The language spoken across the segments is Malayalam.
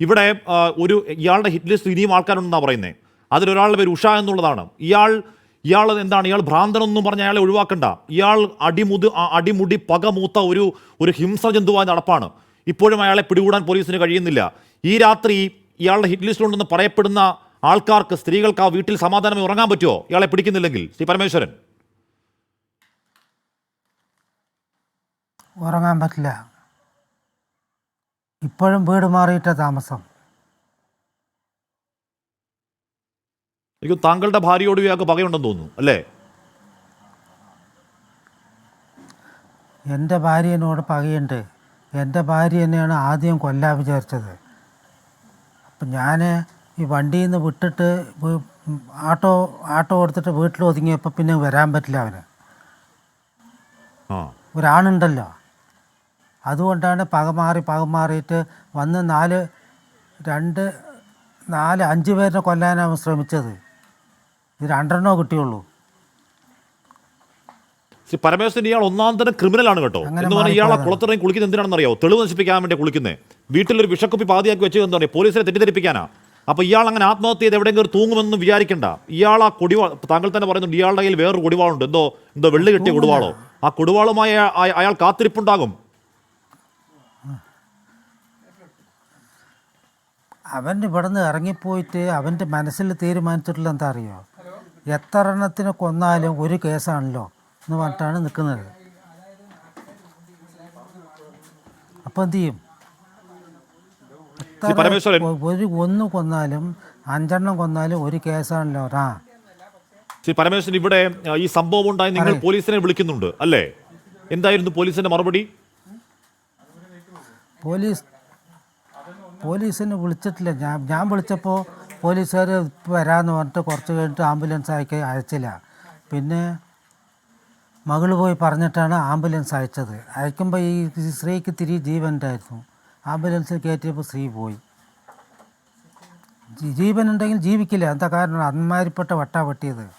ഇവിടെ ഒരു ഇയാളുടെ ഹിറ്റ് ലിസ്റ്റ് ഇനിയും ആൾക്കാരുണ്ടെന്നാണ് പറയുന്നത് അതിലൊരാളുടെ പേര് ഉഷ എന്നുള്ളതാണ്. ഇയാൾ ഇയാൾ എന്താണ്? ഇയാൾ ഭ്രാന്തനെന്നും പറഞ്ഞ അയാളെ ഒഴിവാക്കണ്ട. ഇയാൾ അടിമുത് അടിമുടി പകമൂത്ത ഒരു ഒരു ഹിംസ ജന്തുവായ നടപ്പാണ് ഇപ്പോഴും അയാളെ പിടികൂടാൻ പോലീസിന് കഴിയുന്നില്ല. ഈ രാത്രി ഇയാളുടെ ഹിറ്റ് ലിസ്റ്റിലുണ്ടെന്ന് പറയപ്പെടുന്ന ആൾക്കാർക്ക് സ്ത്രീകൾക്ക് ആ വീട്ടിൽ സമാധാനമായി ഉറങ്ങാൻ പറ്റുമോ? ഇയാളെ പിടിക്കുന്നില്ലെങ്കിൽ. ശ്രീ പരമേശ്വരൻ. ഉറങ്ങാൻ പറ്റില്ല. ഇപ്പോഴും വീട് മാറിയിട്ട താമസം. എനിക്ക് താങ്കളുടെ ഭാര്യയോട് ഇയാൾക്ക് പകയുണ്ടെന്ന് തോന്നുന്നു അല്ലേ? എന്റെ ഭാര്യനോട് പകയുണ്ട്. എന്റെ ഭാര്യ തന്നെയാണ് ആദ്യം കൊല്ലാൻ വിചാരിച്ചത്. അപ്പം ഞാൻ ഈ വണ്ടിയിൽ നിന്ന് വിട്ടിട്ട് ആട്ടോ ആട്ടോ കൊടുത്തിട്ട് വീട്ടിൽ ഒതുങ്ങിയപ്പോൾ പിന്നെ വരാൻ പറ്റില്ല അവന്. ആ. ഒരാണുണ്ടല്ലോ. അതുകൊണ്ടാണ് പക മാറി പക മാറിയിട്ട് വന്ന് നാല് രണ്ട് നാല് അഞ്ച് പേരിനെ കൊല്ലാനാണ് ശ്രമിച്ചത്. ഇത് രണ്ടെണ്ണോ കിട്ടിയുള്ളൂ. ശ്രീ പരമേശ്വരൻ ഇയാൾ ഒന്നാം തരം ക്രിമിനലാണ് കേട്ടോ. എന്ന് പറഞ്ഞാൽ ഇയാളെ. കുളത്തിറങ്ങി കുളിക്കുന്നത് എന്തിനാണെന്ന് അറിയോ തെളിവ് നശിപ്പിക്കാൻ വേണ്ടി കുളിക്കുന്നത് വീട്ടിലൊരു വിഷക്കുപ്പി പാതിയാക്കി വെച്ചത് എന്താ പറയുക പോലീസിനെ തെറ്റിദ്ധരിപ്പിക്കാനാ. അപ്പോൾ ഇയാൾ അങ്ങനെ ആത്മഹത്യ ചെയ്ത് എവിടെയെങ്കിലും തൂങ്ങുമെന്ന് വിചാരിക്കണ്ട. ഇയാൾ ആ കൊടിവാ താങ്കൾ തന്നെ പറയുന്നുണ്ട് ഇയാളുടെ കയ്യിൽ വേറൊരു കൊടിവാളുണ്ട്. എന്തോ എന്തോ വെള്ളി കിട്ടിയ കൊടിവാളോ? ആ കൊടിവാളുമായി അയ- അയ- അയാൾ കാത്തിരിപ്പുണ്ടാകും. അവൻ ഇവിടെ നിന്ന് ഇറങ്ങിപ്പോയിട്ട് അവന്റെ മനസ്സിൽ തീരുമാനിച്ചിട്ടുള്ള എന്താ അറിയോ? എത്ര എണ്ണത്തിനെ കൊന്നാലും ഒരു കേസാണല്ലോ എന്ന് പറഞ്ഞിട്ടാണ് നിൽക്കുന്നത്. അപ്പോൾ എന്ത് ചെയ്യും? പരമേശ്വരൻ. ഒരു ഒന്ന് കൊന്നാലും അഞ്ചെണ്ണം കൊന്നാലും ഒരു കേസാണല്ലോ. ആ. ശ്രീ പരമേശ്വരൻ ഇവിടെ ഈ സംഭവം ഉണ്ടായി നിങ്ങൾ പോലീസിനെ വിളിക്കുന്നുണ്ട് അല്ലേ? എന്തായിരുന്നു പോലീസിന്റെ മറുപടി? പോലീസ് പോലീസിനെ വിളിച്ചിട്ടില്ല. ഞാൻ ഞാൻ വിളിച്ചപ്പോൾ പോലീസുകാർ വരാമെന്ന് പറഞ്ഞിട്ട് കുറച്ച് കഴിഞ്ഞിട്ട് ആംബുലൻസ് അയക്ക അയച്ചില്ല. പിന്നെ മകൾ പോയി പറഞ്ഞിട്ടാണ് ആംബുലൻസ് അയച്ചത്. അയക്കുമ്പോൾ ഈ സ്ത്രീക്ക് തിരി ജീവനുണ്ടായിരുന്നു ആംബുലൻസിൽ കയറ്റിയപ്പോൾ സ്ത്രീ പോയി. ജീവനുണ്ടെങ്കിൽ ജീവിക്കില്ല. എന്താ കാരണം? അന്മാരിപ്പെട്ട വട്ടാ വെട്ടിയത്.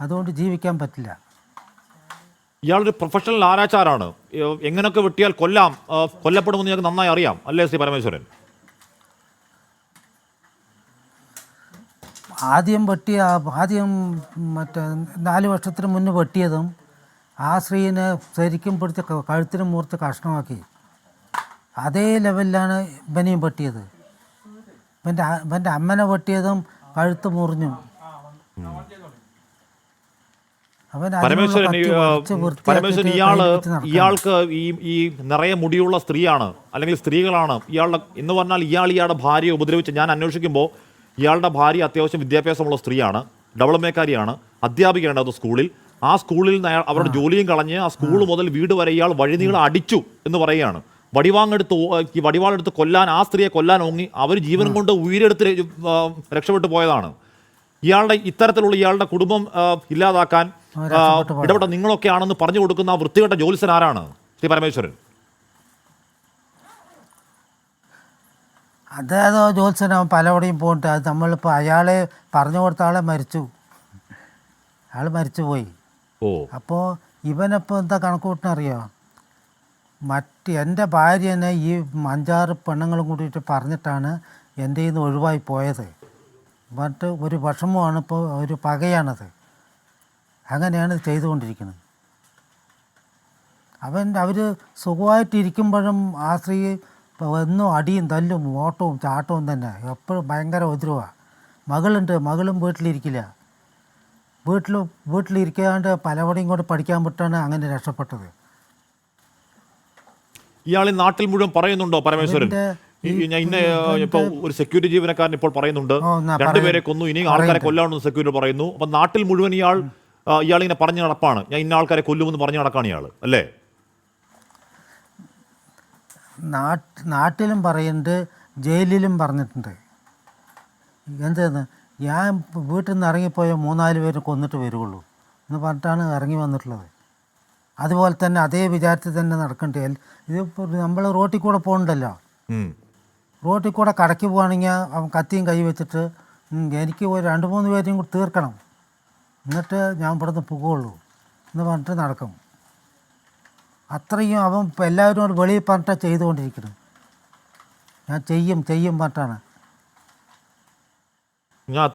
അതുകൊണ്ട് ജീവിക്കാൻ പറ്റില്ല. ഇയാളൊരു പ്രൊഫഷണൽ ആരാച്ചാരാണ്? എങ്ങനെയൊക്കെ വെട്ടിയാൽ കൊല്ലാം കൊല്ലപ്പെടുമെന്ന് ഞങ്ങൾക്ക് നന്നായി അറിയാം അല്ലേ ശ്രീ പരമേശ്വരൻ? ആദ്യം വെട്ടിയ ആദ്യം മറ്റേ നാല് വർഷത്തിന് മുന്നേ വെട്ടിയതും ആ സ്ത്രീനെ ശരിക്കും പിടിച്ച് കഴുത്തിന് മൂർത്ത് കഷ്ണമാക്കി. അതേ ലെവലിലാണ് ഇവനെയും വെട്ടിയത്. ഇവന്റെ ഇവന്റെ അമ്മനെ വെട്ടിയതും കഴുത്ത് മുറിഞ്ഞു. പരമേശ്വരൻ പരമേശ്വരൻ ഇയാൾ. ഇയാൾക്ക് ഈ ഈ നിറയെ മുടിയുള്ള സ്ത്രീയാണ് അല്ലെങ്കിൽ സ്ത്രീകളാണ്. ഇയാളുടെ എന്ന് പറഞ്ഞാൽ ഇയാൾ ഇയാളുടെ ഭാര്യയെ ഉപദ്രവിച്ച് ഞാൻ അന്വേഷിക്കുമ്പോൾ ഇയാളുടെ ഭാര്യ അത്യാവശ്യം വിദ്യാഭ്യാസമുള്ള സ്ത്രീയാണ് ഡബിൾ മേക്കാരിയാണ് അധ്യാപികയാണ് അത് സ്കൂളിൽ. ആ സ്കൂളിൽ നിന്ന് അവരുടെ ജോലിയും കളഞ്ഞ് ആ സ്കൂൾ മുതൽ വീട് വരെ ഇയാൾ വഴിനീളം അടിച്ചു എന്ന് പറയുകയാണ്. വടിവാങ്ങെടുത്ത് വടിവാളെടുത്ത് കൊല്ലാൻ ആ സ്ത്രീയെ കൊല്ലാൻ ഓങ്ങി അവർ ജീവനും കൊണ്ട് ഉയരെടുത്ത് രക്ഷപ്പെട്ടു പോയതാണ്. ഇയാളുടെ ഇത്തരത്തിലുള്ള ഇയാളുടെ കുടുംബം ഇല്ലാതാക്കാൻ ഇടപെട്ട നിങ്ങളൊക്കെ ആണെന്ന് പറഞ്ഞു കൊടുക്കുന്ന ആ വൃത്തികെട്ട ജോലിസൻ ആരാണ്? ശ്രീ പരമേശ്വരൻ. അതേതോ ജോത്സ്യനാവും പലവിടെയും പോയിട്ട് അത് നമ്മളിപ്പോൾ അയാളെ പറഞ്ഞു കൊടുത്ത ആളെ മരിച്ചു. അയാൾ മരിച്ചു പോയി ഓ. അപ്പോൾ ഇവനപ്പോൾ എന്താ കണക്ക് കൂട്ടിനറിയോ മറ്റ് എന്റെ ഭാര്യനെ ഈ അഞ്ചാറ് പെണ്ണുങ്ങളും കൂടിയിട്ട് പറഞ്ഞിട്ടാണ് എന്റെ നിന്ന് ഒഴിവായി പോയത്. എന്നിട്ട് ഒരു വിഷമമാണ് ഇപ്പോൾ ഒരു പകയാണത്. അങ്ങനെയാണ് ചെയ്തുകൊണ്ടിരിക്കുന്നത്. അവൻ അവർ സുഖമായിട്ടിരിക്കുമ്പോഴും ആ സ്ത്രീ എന്നും അടിയും തല്ലും ഓട്ടവും ചാട്ടവും തന്നെ. എപ്പോഴും ഭയങ്കര ഉപദ്രവമാണ് മകളുണ്ട് മകളും വീട്ടിലിരിക്കില്ല. വീട്ടിൽ വീട്ടിലിരിക്കാണ്ട് പലവടെയും കൂടെ പഠിക്കാൻ വിട്ടാണ് അങ്ങനെ രക്ഷപ്പെട്ടത്. ഇയാൾ നാട്ടിൽ മുഴുവൻ പറയുന്നുണ്ടോ പരമേശ്വരൻ? ഇന്ന ഇപ്പൊ ഒരു സെക്യൂരിറ്റി ജീവനക്കാരൻ ഇപ്പോൾ പറയുന്നുണ്ട്. രണ്ടുപേരെ കൊന്നു ഇനി ആൾക്കാരെ കൊല്ലാണെന്ന് സെക്യൂരിറ്റി പറയുന്നു. അപ്പൊ നാട്ടിൽ മുഴുവൻ ഇയാൾ ഇങ്ങനെ പറഞ്ഞു നടപ്പാണ്. ഞാൻ ഇന്ന ആൾക്കാരെ കൊല്ലുമെന്ന് പറഞ്ഞു നടക്കാണ് ഇയാൾ അല്ലേ? നാട്ടിലും പറയുന്നുണ്ട് ജയിലിലും പറഞ്ഞിട്ടുണ്ട്. എന്തെന്ന് ഞാൻ വീട്ടിൽ നിന്ന് ഇറങ്ങിപ്പോയ മൂന്നാൽ പേര് കൊന്നിട്ട് വരുള്ളൂ എന്ന് പറഞ്ഞിട്ടാണ് ഇറങ്ങി വന്നിട്ടുള്ളത്. അതുപോലെ തന്നെ അതേ വിചാരത്തിൽ തന്നെ നടക്കണ്ടേ? ഇത് നമ്മൾ റോട്ടിൽ കൂടെ പോകണ്ടല്ലോ. റോട്ടിൽ കൂടെ കടയ്ക്ക് പോവുകയാണെങ്കിൽ അവൻ കത്തിയും കൈ വെച്ചിട്ട് "ഉം, എനിക്ക് ഒരു രണ്ട് മൂന്ന് പേരെയും കൂടി തീർക്കണം. എന്നിട്ട് ഞാൻ ഇവിടുന്ന് പോകുള്ളൂ എന്ന് പറഞ്ഞിട്ട് നടക്കും. അത്രയും അവൻ ഇപ്പം എല്ലാവരും കൂടി വെളിയിൽ പറഞ്ഞിട്ടാണ് ചെയ്തുകൊണ്ടിരിക്കുന്നത് ഞാൻ ചെയ്യും ചെയ്യും പറഞ്ഞിട്ടാണ്. ഞാൻ